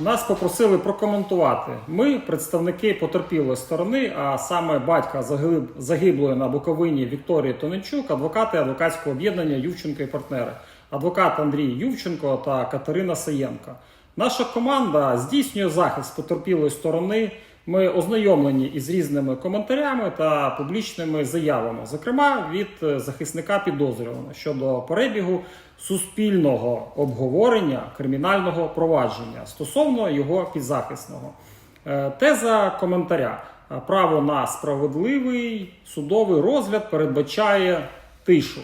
Нас попросили прокоментувати. Ми, представники потерпілої сторони, а саме батька загиб- загиблої на Буковині Вікторії Тоненчук, адвокати адвокатського об'єднання Ювченко і партнери, адвокат Андрій Ювченко та Катерина Саєнко. Наша команда здійснює захист потерпілої сторони. Ми ознайомлені із різними коментарями та публічними заявами, зокрема від е, захисника підозрюваного щодо перебігу суспільного обговорення кримінального провадження стосовно його підзахисного. Е, Теза коментаря: Е, право на справедливий судовий розгляд передбачає тишу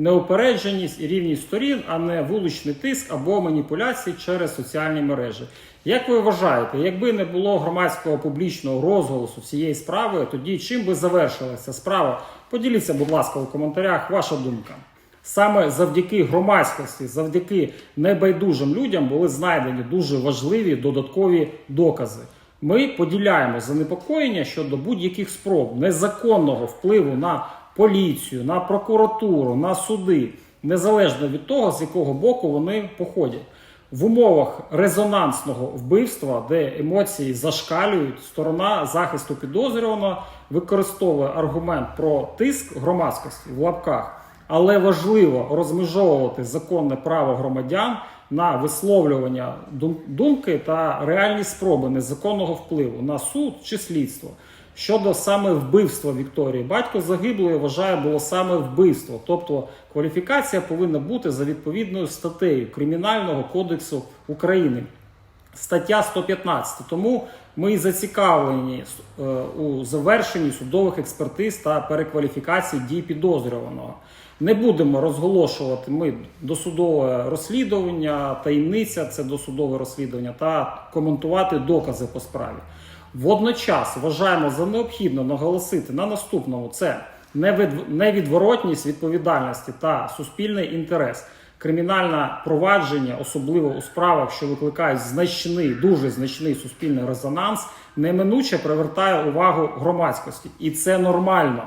неупередженість і рівність сторін, а не вуличний тиск або маніпуляції через соціальні мережі. Як ви вважаєте, якби не було громадського публічного розголосу цієї справи, тоді чим би завершилася справа? Поділіться, будь ласка, у коментарях ваша думка. Саме завдяки громадськості, завдяки небайдужим людям були знайдені дуже важливі додаткові докази. Ми поділяємо занепокоєння щодо будь-яких спроб незаконного впливу на поліцію, на прокуратуру, на суди, незалежно від того, з якого боку вони походять. В умовах резонансного вбивства, де емоції зашкалюють, сторона захисту підозрюваного використовує аргумент про тиск громадськості в лапках. Але важливо розмежовувати законне право громадян на висловлювання думки та реальні спроби незаконного впливу на суд чи слідство. Щодо саме вбивства Вікторії, батько загиблої вважає було саме вбивство, тобто кваліфікація повинна бути за відповідною статтею Кримінального кодексу України. Стаття 115. Тому ми і зацікавлені е, у завершенні судових експертиз та перекваліфікації дій підозрюваного. Не будемо розголошувати ми досудове розслідування, таємниця це досудове розслідування та коментувати докази по справі. Водночас вважаємо за необхідно наголосити на наступному: це невідворотність відповідальності та суспільний інтерес. Кримінальне провадження, особливо у справах, що викликають значний, дуже значний суспільний резонанс, неминуче привертає увагу громадськості, і це нормально.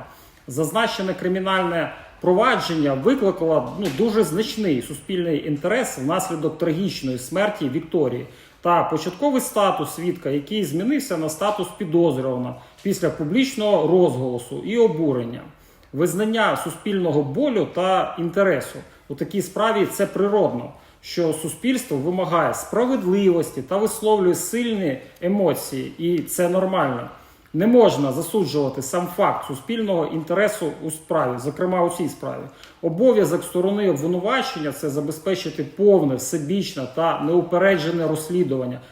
Зазначене кримінальне провадження викликало ну, дуже значний суспільний інтерес внаслідок трагічної смерті Вікторії та початковий статус свідка, який змінився на статус підозрюваного після публічного розголосу і обурення. Визнання суспільного болю та інтересу у такій справі це природно, що суспільство вимагає справедливості та висловлює сильні емоції, і це нормально. Не можна засуджувати сам факт суспільного інтересу у справі, зокрема у цій справі. Обов'язок сторони обвинувачення це забезпечити повне, всебічне та неупереджене розслідування